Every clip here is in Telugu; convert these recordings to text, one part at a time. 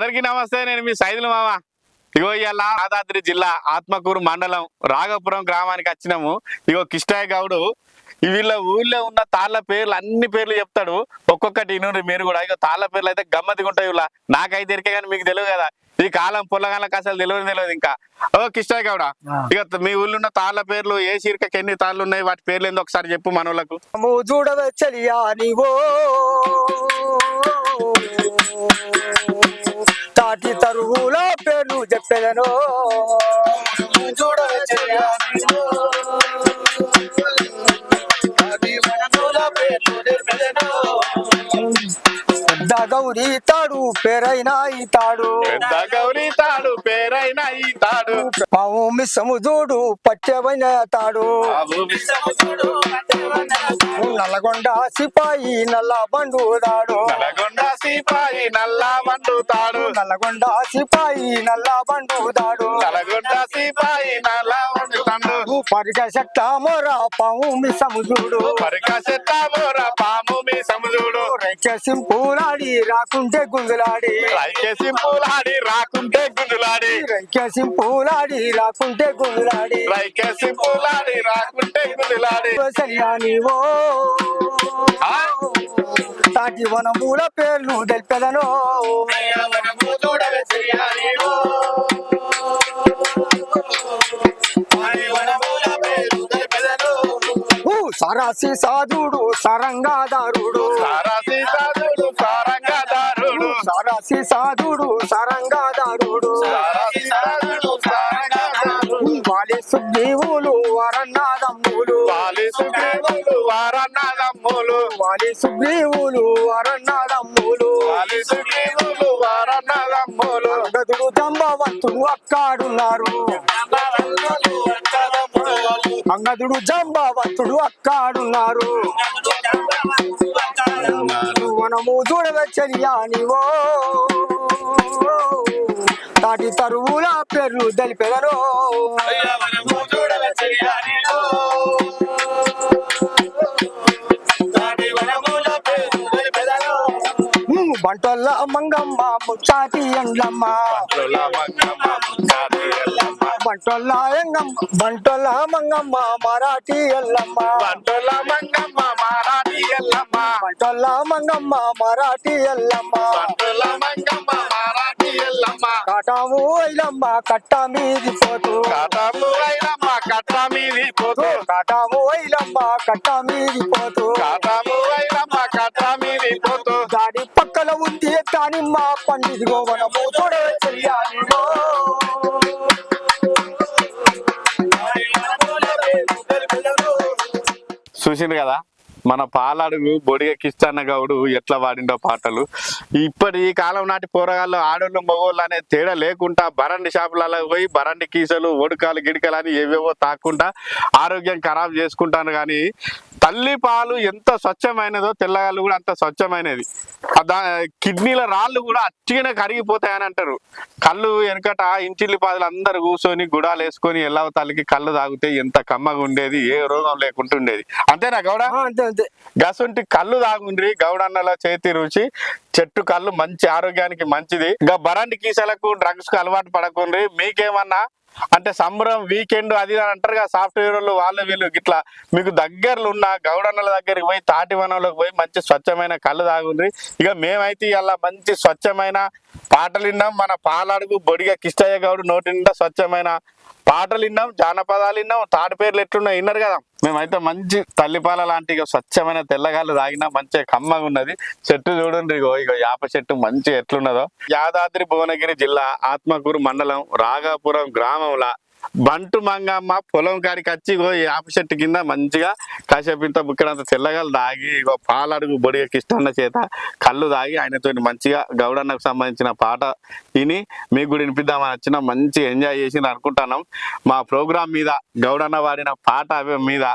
అందరికీ నమస్తే నేను మీ సైదులు మామ. ఇగో ఇవాళ యాదాద్రి జిల్లా ఆత్మకూరు మండలం రాఘపురం గ్రామానికి వచ్చినాము. ఇగో కిష్టయ్య గౌడు వీళ్ళ ఊళ్ళో ఉన్న తాళ్ళ పేర్లు అన్ని పేర్లు చెప్తాడు. ఒక్కొక్కటి ఇనుండ్రి మీరు కూడా. ఇగో తాళ్ళ పేర్లు అయితే గమ్మతిగా ఉంటాయి ఇలా నాకైతే ఇరికే కానీ మీకు తెలియదు కదా. ఈ కాలం పొల్లగాళ్ళకి అసలు తెలియదు తెలియదు ఇంకా. ఓ కిష్టయ్య గౌడ ఇక మీ ఊళ్ళో ఉన్న తాళ్ళ పేర్లు ఏ చీరకకి ఎన్ని తాళ్ళు ఉన్నాయి? వాటి పేర్లు ఏందో ఒకసారి చెప్పు మనోళ్ళకు. ము చూడవే చెలియా నీవో చెప్పేదను చూడవే నీవో తాటి తరువుల పేర్లు చెప్పెదను. పెద్ద గౌరీ తాడు పేరైన ఈ తాడు పెద్ద గౌరీ తాడు పేరైన ఈ తాడు. పావు మిస్సము చూడు పట్టెవైన తాడు. నల్లగొండ సిపాయి నల్ల బండు దాడు నల్గొండ సిపాయి నల్ల మండుతాడు నల్లగొండ సిపాయి నల్ల బండు దాడు నల్గొండ సిపాయి నల్ల మండుతాడు పరిక చెట్ట మొర పాము మిస్సము చూడు. పరిక చెట్టామోర పాము మీ సముజుడు రైక సింపులాడి రాకుంటే గుంగులాడి. రైకే సింపులాడి రాకుంటే గుండులాడి రైక సింపులాడి రాకుంటే గుంగులాడి. రైకే సింపులాడి రాకుంటే గుండులాడి సరియా నీవో. ఆ? తాటి వనమూల పేర్లు తెలిపెదను ఊ, సాధుడు సరంగాదారుడు సారాసి సాధుడు సారంగదారుడు సరాసి సాధుడు సరంగాదారుడు సారాసి సాధుడు సరంగాదారుడు వాలి సుగ్రీవులు వర వారన్నదమ్ములు వాలి సుగ్రీవులు వరన్నాదమ్ములు వాలి సుగ్రీవులు వారన్నదమ్ములు గదుడు జంబవంతుడు అక్కాడున్నారు. అంగదుడు జంబవంతుడు అక్కాడున్నారు. మనము చూడవచ్చనియా నీవో తాటి తరువుల పేర్లు తెలిపెదను ఉమ్, బంటొల్ల మంగమ్మ ముచ్చాటి ఎండ్లమ్మ బంటుల మంగమ్మ ముచ్చాటి ఎల్లమ్మ. బంటొల్ల ఎంగమ్మ బంటొల్ల మంగమ్మ మరాఠీ ఎల్లమ్మ బంటుల మంగమ్మ మారాటి ఎల్లమ్మ బంటొల్ల మంగమ్మ మరాఠీ ఎల్లమ్మ బంటుల మంగమ్మ మారాటి ఎల్లమ్మ కాటాము ఐలమ్మ కట్ట మీది పోతూ కటము ఐలమ్మ కట్ట మీది పోతూ కాటాము ఐలమ్మ కట్ట మీది పోతూ కటము దానిమ్మ పండిదిగో మనము చూడవచ్చనియో చూసిండు కదా మన పాలడుగు బొడిగ కిష్టన్న గౌడు ఎట్లా వాడిండో పాటలు. ఇప్పటి ఈ కాలం నాటి పోరగాళ్ళు ఆడోళ్ళు మగోళ్ళు అనే తేడా లేకుండా బరండి షాపులలో పోయి బరండి కీసలు ఒడుకాలు గిడికలు అని ఏవేవో తాకుండా ఆరోగ్యం ఖరాబ్ చేసుకుంటాను కానీ తల్లి పాలు ఎంత స్వచ్ఛమైనదో తెల్లగాళ్ళు కూడా అంత స్వచ్ఛమైనది. కిడ్నీల రాళ్ళు కూడా అట్టిగానే కరిగిపోతాయని అంటారు. కళ్ళు వెనకట ఇంటిల్లి పాదులు అందరు కూర్చొని గుడాలు వేసుకొని ఎల్లవ తల్లికి కళ్ళు తాగితే ఎంత కమ్మగా ఉండేది ఏ రోగం లేకుండా ఉండేది. అంతేనా గౌడ? గసంటి కళ్ళు తాగుండ్రి గౌడన్నల చేతి రుచి చెట్టు కళ్ళు మంచి ఆరోగ్యానికి మంచిది. ఇంకా బరండి కీసలకు డ్రగ్స్కు అలవాటు పడకుండ్రి. మీకేమన్నా అంటే సంబరం వీకెండ్ అది అని అంటారు కదా సాఫ్ట్వేర్ వాళ్ళు వాళ్ళు వీళ్ళు గిట్లా మీకు దగ్గరలో ఉన్న గౌడన్నల దగ్గరికి పోయి తాటి వనంలోకి పోయి మంచి స్వచ్ఛమైన కళ్ళు తాగుండ్రి. ఇక మేమైతే ఇలా మంచి స్వచ్ఛమైన పాటలు విన్నాం. మన పాలాడుగు బొడిగా కిష్టయ్య గౌడు నోటి నిండా స్వచ్ఛమైన పాటలు విన్నాం. జానపదాలు విన్నాం. తాటి పేర్లు ఎట్లున్నాయి? విన్నారు కదా. మేమైతే మంచి తల్లిపాల లాంటి స్వచ్ఛమైన తెల్లగాళ్ళు తాగినా మంచిగా కమ్మగా ఉన్నది. చెట్టు చూడండి ఇగో ఇగో యాప చెట్టు మంచి ఎట్లున్నదో. యాదాద్రి భువనగిరి జిల్లా ఆత్మకూరు మండలం రాగాపురం గ్రామంలో బంటు మంగమ్మ పొలం కాడికి వచ్చి ఇగో ఈ యాప చెట్టు కింద మంచిగా కాసేపు ఇంత బుక్కడంత తెల్లగలు తాగి ఇగో పాలడుగు బొడిగ కిష్టన్న చేత కళ్ళు తాగి ఆయనతో మంచిగా గౌడన్నకు సంబంధించిన పాట విని మీకు కూడా వినిపిద్దామని వచ్చిన మంచి ఎంజాయ్ చేసి అనుకుంటున్నాం. మా ప్రోగ్రామ్ మీద గౌడన్న వాడిన పాట మీద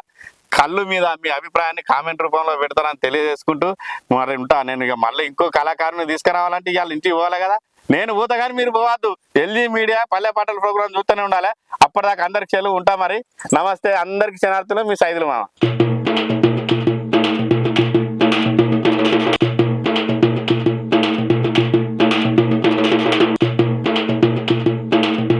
కళ్ళు మీద మీ అభిప్రాయాన్ని కామెంట్ రూపంలో పెడతానని తెలియజేసుకుంటూ మరి ఉంటా. నేను ఇక మళ్ళీ ఇంకో కళాకారుని తీసుకురావాలంటే ఇవాళ ఇంటికి పోవాలి కదా. నేను పోతా మీరు పోవద్దు. ఎల్జీ మీడియా పల్లె పాటల ప్రోగ్రాం చూస్తూనే ఉండాలి. అప్పటిదాకా అందరికి సెలవు ఉంటా మరి. నమస్తే అందరికి క్షణార్థులు మీ సైదులు మామ.